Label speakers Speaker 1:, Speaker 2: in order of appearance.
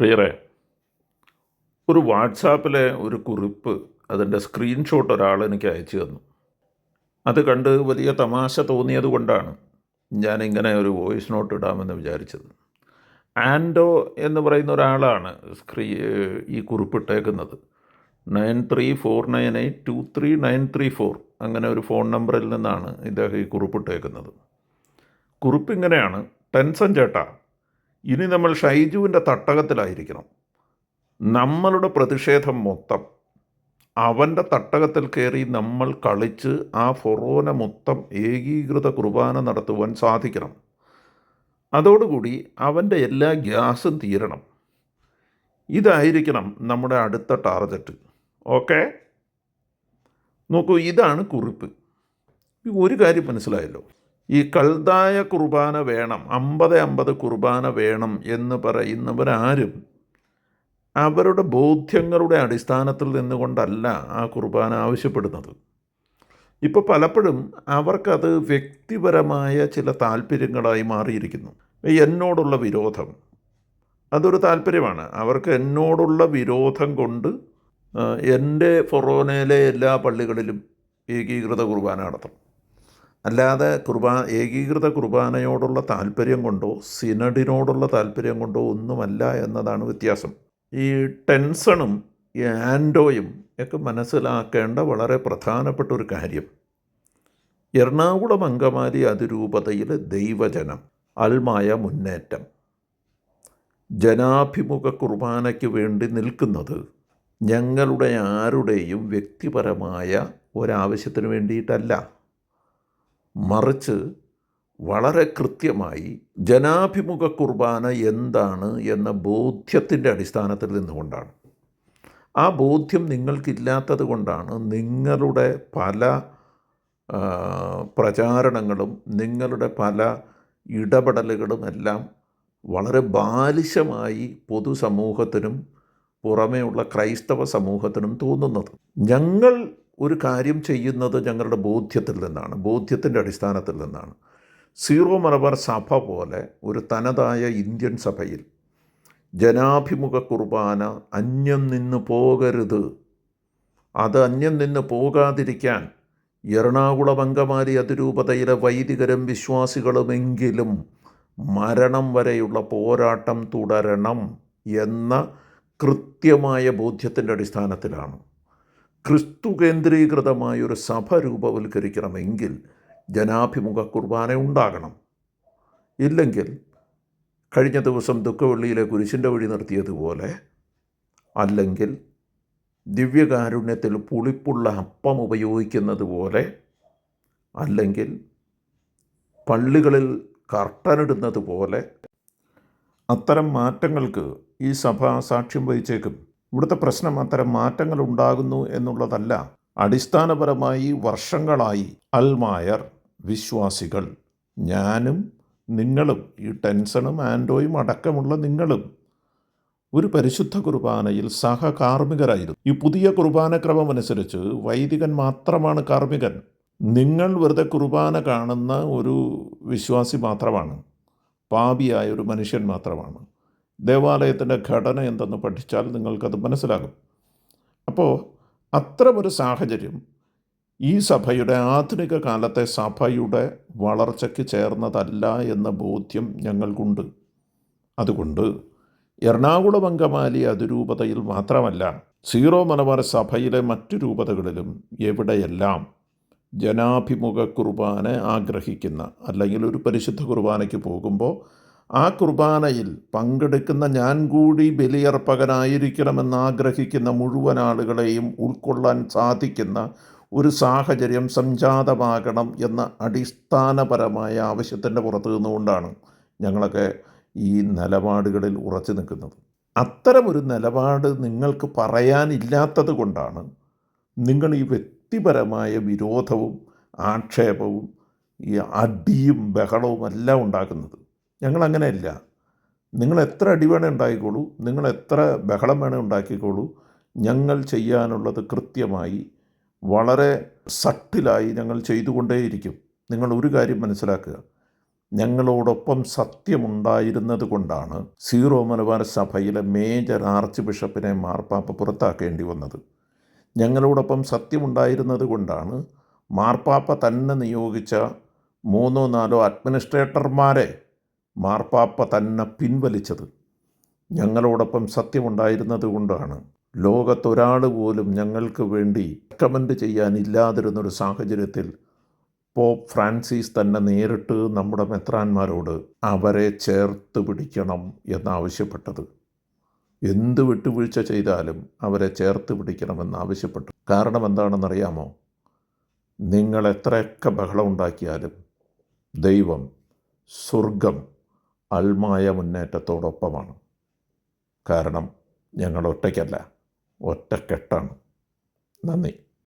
Speaker 1: പ്രിയരെ ഒരു വാട്സാപ്പിലെ ഒരു കുറിപ്പ് അതിന്റെ സ്ക്രീൻഷോട്ട് ഒരാൾ എനിക്ക് അയച്ചു തന്നു. അത് കണ്ട് വലിയ തമാശ തോന്നിയത് കൊണ്ടാണ് ഞാനിങ്ങനെ ഒരു വോയിസ് നോട്ട് ഇടാമെന്ന് വിചാരിച്ചത്. ആൻഡോ എന്ന് പറയുന്ന ഒരാളാണ് സ്ക്രീ ഈ കുറിപ്പിട്ടേക്കുന്നത് nine three four nine eight two three nine three four അങ്ങനെ ഒരു ഫോൺ നമ്പറിൽ നിന്നാണ് ഇദ്ദേഹം ഈ കുറിപ്പിട്ടേക്കുന്നത് കുറിപ്പ് ഇങ്ങനെയാണ് ടെൻഷൻ ചേട്ടാ ഇനി നമ്മൾ ഷൈജുവിന്റെ തട്ടകത്തിലായിരിക്കണം. നമ്മളുടെ പ്രതിഷേധം മൊത്തം അവന്റെ തട്ടകത്തിൽ കയറി നമ്മൾ കളിച്ച് ആ ഫൊറോന മൊത്തം ഏകീകൃത കുർബാന നടത്തുവാൻ സാധിക്കണം. അതോടുകൂടി അവന്റെ എല്ലാ ഗ്യാസും തീരണം. ഇതായിരിക്കണം നമ്മുടെ അടുത്ത ടാർഗറ്റ്. ഓക്കെ? നോക്കൂ ഇതാണ് കുറിപ്പ്. ഒരു കാര്യം മനസ്സിലായല്ലോ. ഈ കൽതായ കുർബാന വേണം അമ്പത് അമ്പത് കുർബാന വേണം എന്ന് പറയുന്നവരാരും അവരുടെ ബോധ്യങ്ങളുടെ അടിസ്ഥാനത്തിൽ നിന്നുകൊണ്ടല്ല ആ കുർബാന ആവശ്യപ്പെടുന്നത്. ഇപ്പോൾ പലപ്പോഴും അവർക്കത് വ്യക്തിപരമായ ചില താല്പര്യങ്ങളായി മാറിയിരിക്കുന്നു. എന്നോടുള്ള വിരോധം അതൊരു താല്പര്യമാണ്. അവർക്ക് എന്നോടുള്ള വിരോധം കൊണ്ട് എന്റെ ഫൊറോനയിലെ എല്ലാ പള്ളികളിലും ഏകീകൃത കുർബാന നടത്തും. അല്ലാതെ കുർബാ ഏകീകൃത കുർബാനയോടുള്ള താല്പര്യം കൊണ്ടോ സിനഡിനോടുള്ള താല്പര്യം കൊണ്ടോ ഒന്നുമല്ല എന്നതാണ് വ്യത്യാസം. ഈ ടെൻസണും ആൻഡോയും ഒക്കെ മനസ്സിലാക്കേണ്ട വളരെ പ്രധാനപ്പെട്ട ഒരു കാര്യം. എറണാകുളം അങ്കമാലി അതിരൂപതയിലെ ദൈവജനം അൽമായ മുന്നേറ്റം. ജനാഭിമുഖ കുർബാനയ്ക്ക് വേണ്ടി നിൽക്കുന്നത് ഞങ്ങളുടെ ആരുടെയും വ്യക്തിപരമായ ഒരാവശ്യത്തിന് വേണ്ടിയിട്ടല്ല. മറിച്ച് വളരെ കൃത്യമായി ജനാഭിമുഖ കുർബാന എന്താണ് എന്ന ബോധ്യത്തിന്റെ അടിസ്ഥാനത്തിൽ നിന്നുകൊണ്ടാണ്. ആ ബോധ്യം നിങ്ങൾക്കില്ലാത്തത് കൊണ്ടാണ് നിങ്ങളുടെ പല പ്രചാരണങ്ങളും നിങ്ങളുടെ പല ഇടപെടലുകളും എല്ലാം വളരെ ബാലിശമായി പൊതുസമൂഹത്തിനും പുറമേയുള്ള ക്രൈസ്തവ സമൂഹത്തിനും തോന്നുന്നത്. ഞങ്ങൾ ഒരു കാര്യം ചെയ്യുന്നത് ഞങ്ങളുടെ ബോധ്യത്തിൽ നിന്നാണ് ബോധ്യത്തിന്റെ അടിസ്ഥാനത്തിൽ നിന്നാണ്. സീറോ മലബാർ സഭ പോലെ ഒരു തനതായ ഇന്ത്യൻ സഭയിൽ ജനാഭിമുഖ കുർബാന അന്യം നിന്ന് പോകരുത്. അത് അന്യം നിന്ന് പോകാതിരിക്കാൻ എറണാകുളം അങ്കമാലി അതിരൂപതയിലെ വൈദികരും വിശ്വാസികളുമെങ്കിലും മരണം വരെയുള്ള പോരാട്ടം തുടരണം എന്ന കൃത്യമായ ബോധ്യത്തിന്റെ അടിസ്ഥാനത്തിലാണ്. ക്രിസ്തു കേന്ദ്രീകൃതമായ ഒരു സഭ രൂപവൽക്കരിക്കണമെങ്കിൽ ജനാഭിമുഖ കുർബാന ഉണ്ടാകണം. ഇല്ലെങ്കിൽ കഴിഞ്ഞ ദിവസം ദുഃഖവെള്ളിയിലെ കുരിശിന്റെ വഴി നിർത്തിയതുപോലെ അല്ലെങ്കിൽ ദിവ്യകാരുണ്യത്തിൽ പുളിപ്പുള്ള അപ്പം ഉപയോഗിക്കുന്നത് പോലെ അല്ലെങ്കിൽ പള്ളികളിൽ കർട്ടനിടുന്നത് പോലെ അത്തരം മാറ്റങ്ങൾക്ക് ഈ സഭ സാക്ഷ്യം വഹിച്ചേക്കും. ഇവിടുത്തെ പ്രശ്നം അത്തരം മാറ്റങ്ങൾ ഉണ്ടാകുന്നു എന്നുള്ളതല്ല അടിസ്ഥാനപരമായി വർഷങ്ങളായി അൽമായർ വിശ്വാസികൾ ഞാനും നിങ്ങളും ഈ ടെൻസണും ആൻഡോയും അടക്കമുള്ള നിങ്ങളും ഒരു പരിശുദ്ധ കുർബാനയിൽ സഹകാർമ്മികരായിരുന്നു. ഈ പുതിയ കുർബാനക്രമം അനുസരിച്ച് വൈദികൻ മാത്രമാണ് കാർമ്മികൻ. നിങ്ങൾ വെറുതെ കുർബാന കാണുന്ന ഒരു വിശ്വാസി മാത്രമാണ്. പാപിയായ ഒരു മനുഷ്യൻ മാത്രമാണ്. ദേവാലയത്തിന്റെ ഘടന എന്തെന്ന് പഠിച്ചാൽ നിങ്ങൾക്കത് മനസ്സിലാകും. അപ്പോൾ അത്തരമൊരു സാഹചര്യം ഈ സഭയുടെ ആധുനിക കാലത്തെ സഭയുടെ വളർച്ചയ്ക്ക് ചേർന്നതല്ല എന്ന ബോധ്യം ഞങ്ങൾക്കുണ്ട്. അതുകൊണ്ട് എറണാകുളം അങ്കമാലി അതിരൂപതയിൽ മാത്രമല്ല സീറോ മലബാർ സഭയിലെ മറ്റു രൂപതകളിലും എവിടെയെല്ലാം ജനാഭിമുഖ കുർബാന ആഗ്രഹിക്കുന്ന അല്ലെങ്കിൽ ഒരു പരിശുദ്ധ കുർബാനയ്ക്ക് പോകുമ്പോൾ ആ കുർബാനയിൽ പങ്കെടുക്കുന്ന ഞാൻ കൂടി ബലിയർപ്പകനായിരിക്കണമെന്ന് ആഗ്രഹിക്കുന്ന മുഴുവൻ ആളുകളെയും ഉൾക്കൊള്ളാൻ സാധിക്കുന്ന ഒരു സാഹചര്യം സംജാതമാകണം എന്ന അടിസ്ഥാനപരമായ ആവശ്യത്തിന്റെ പുറത്തു നിന്നുകൊണ്ടാണ് ഞങ്ങളൊക്കെ ഈ നിലപാടുകളിൽ ഉറച്ചു നിൽക്കുന്നത്. അത്തരമൊരു നിലപാട് നിങ്ങൾക്ക് പറയാനില്ലാത്തത് കൊണ്ടാണ് നിങ്ങൾ ഈ വ്യക്തിപരമായ വിരോധവും ആക്ഷേപവും ഈ അടിയും ബഹളവും എല്ലാം ഉണ്ടാക്കുന്നത്. ഞങ്ങളങ്ങനെയല്ല. നിങ്ങൾ എത്ര അടി വേണേ ഉണ്ടാക്കിക്കോളൂ നിങ്ങൾ എത്ര ബഹളം വേണേ ഉണ്ടാക്കിക്കോളൂ. ഞങ്ങൾ ചെയ്യാനുള്ളത് കൃത്യമായി വളരെ സട്ടിലായി ഞങ്ങൾ ചെയ്തുകൊണ്ടേയിരിക്കും. നിങ്ങൾ ഒരു കാര്യം മനസ്സിലാക്കുക. ഞങ്ങളോടൊപ്പം സത്യമുണ്ടായിരുന്നത് കൊണ്ടാണ് സീറോ മലബാർ സഭയിലെ മേജർ ആർച്ച് ബിഷപ്പിനെ മാർപ്പാപ്പ പുറത്താക്കേണ്ടി വന്നത്. ഞങ്ങളോടൊപ്പം സത്യമുണ്ടായിരുന്നത് കൊണ്ടാണ് മാർപ്പാപ്പ തന്നെ നിയോഗിച്ച മൂന്നോ നാലോ അഡ്മിനിസ്ട്രേറ്റർമാരെ മാർപ്പാപ്പ തന്നെ പിൻവലിച്ചത്. ഞങ്ങളോടൊപ്പം സത്യമുണ്ടായിരുന്നത് കൊണ്ടാണ്. ലോകത്തൊരാൾ പോലും ഞങ്ങൾക്ക് വേണ്ടി റെക്കമെൻഡ് ചെയ്യാനില്ലാതിരുന്നൊരു സാഹചര്യത്തിൽ പോപ്പ് ഫ്രാൻസിസ് തന്നെ നേരിട്ട് നമ്മുടെ മെത്രാന്മാരോട് അവരെ ചേർത്ത് പിടിക്കണം എന്നാവശ്യപ്പെട്ടത്. എന്ത് വിട്ടുവീഴ്ച ചെയ്താലും അവരെ ചേർത്ത് പിടിക്കണമെന്ന് ആവശ്യപ്പെട്ടു. കാരണം എന്താണെന്നറിയാമോ? നിങ്ങൾ എത്രയൊക്കെ ബഹളം ഉണ്ടാക്കിയാലും ദൈവം സ്വർഗം അൽമായ മുന്നേറ്റത്തോടൊപ്പമാണ്. കാരണം ഞങ്ങൾ ഒറ്റയ്ക്കല്ല ഒറ്റക്കെട്ടാണ്. നന്ദി.